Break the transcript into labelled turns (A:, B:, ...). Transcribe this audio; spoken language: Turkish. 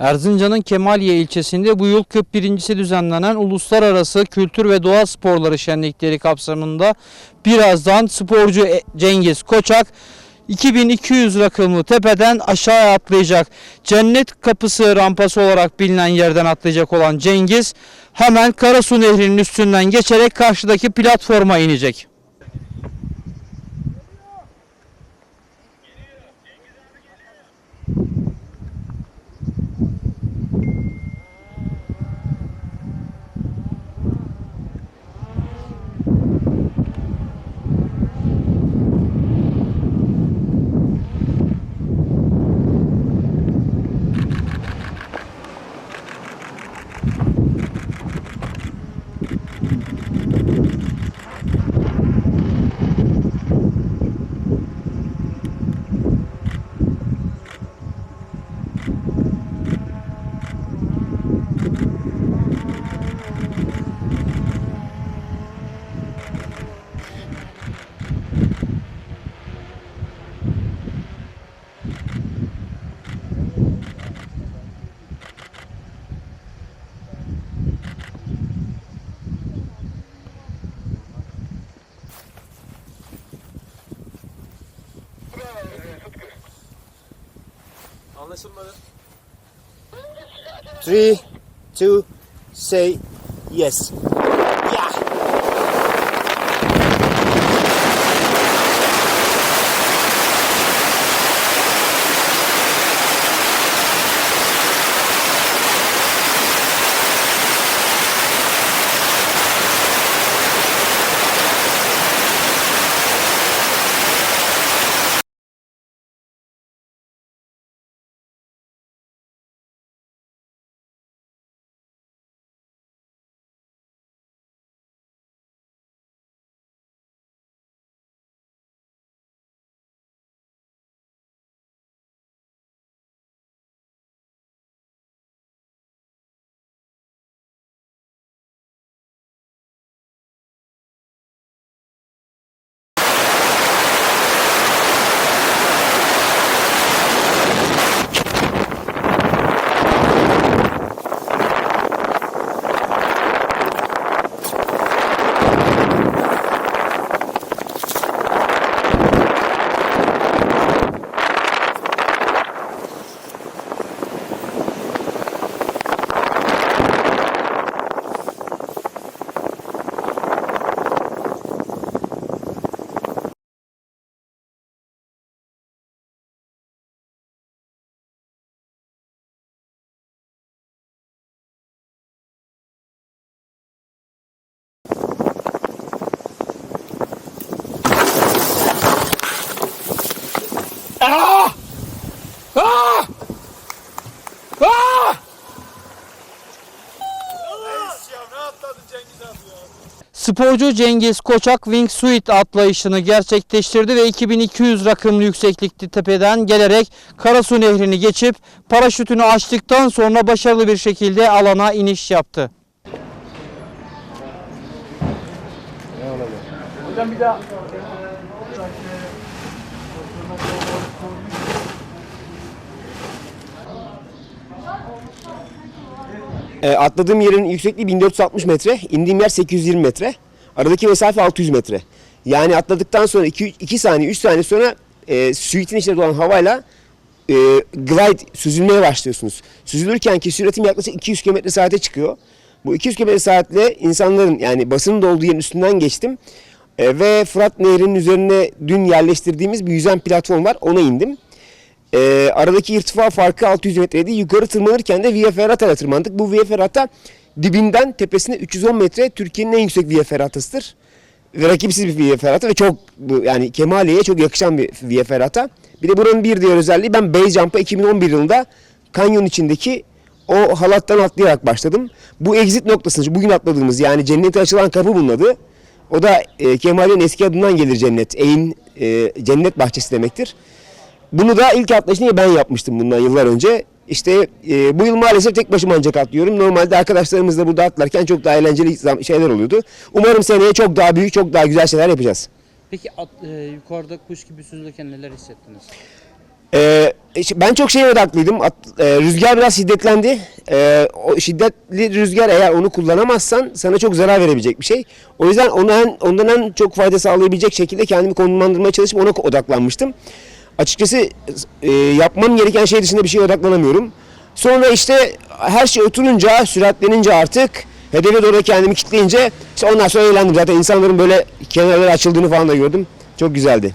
A: Erzincan'ın Kemaliye ilçesinde bu yıl 41.si düzenlenen Uluslararası Kültür ve Doğa Sporları Şenlikleri kapsamında birazdan sporcu E- Cengiz Koçak 2200 rakımlı tepeden aşağıya atlayacak. Cennet kapısı rampası olarak bilinen yerden atlayacak olan Cengiz hemen Karasu Nehri'nin üstünden geçerek karşıdaki platforma inecek.
B: Three, two, say yes.
A: Sporcu Cengiz Koçak Wingsuit atlayışını gerçekleştirdi ve 2200 rakımlı yükseklikli tepeden gelerek Karasu Nehri'ni geçip paraşütünü açtıktan sonra başarılı bir şekilde alana iniş yaptı.
C: Hocam bir daha.
B: E, atladığım yerin yüksekliği 1460 metre, indiğim yer 820 metre. Aradaki mesafe 600 metre. Yani atladıktan sonra 2, saniye, 3 saniye sonra e, suite'in içinde dolan havayla e, glide süzülmeye başlıyorsunuz. Süzülürken ki süratim yaklaşık 200 km saate çıkıyor. Bu 200 km saatle insanların yani basının olduğu yerin üstünden geçtim. E, ve Fırat Nehri'nin üzerine dün yerleştirdiğimiz bir yüzen platform var. Ona indim. E, aradaki irtifa farkı 600 metreydi. Yukarı tırmanırken de Via Ferrata'ya tırmandık. Bu Via Ferrata dibinden tepesine 310 metre Türkiye'nin en yüksek Via Ferrata'sıdır. Ve rakipsiz bir Via Ferrata ve çok yani Kemaliye'ye çok yakışan bir Via Ferrata. Bir de buranın bir diğer özelliği ben base jump'a 2011 yılında kanyon içindeki o halattan atlayarak başladım. Bu exit noktasını bugün atladığımız yani cennete açılan kapı bunun. O da e, Kemaliye'nin eski adından gelir cennet. Eyn e, cennet bahçesi demektir. Bunu da ilk atlayışını ben yapmıştım bundan yıllar önce. İşte e, bu yıl maalesef tek başıma ancak atlıyorum. Normalde arkadaşlarımızla burada atlarken çok daha eğlenceli şeyler oluyordu. Umarım seneye çok daha büyük, çok daha güzel şeyler yapacağız.
A: Peki yukarıda kuş gibi süzülürken neler hissettiniz?
B: E, işte ben çok şeye odaklıydım. At- e, rüzgar biraz şiddetlendi. E, o şiddetli rüzgar eğer onu kullanamazsan sana çok zarar verebilecek bir şey. O yüzden ondan, ondan en çok fayda sağlayabilecek şekilde kendimi konumlandırmaya çalışıp ona odaklanmıştım. Açıkçası e, yapmam gereken şey dışında bir şeye odaklanamıyorum. Sonra işte her şey oturunca, süratlenince artık hedefe doğru kendimi kitleyince işte ondan sonra eğlendim. Zaten insanların böyle kenarları açıldığını falan da gördüm. Çok güzeldi.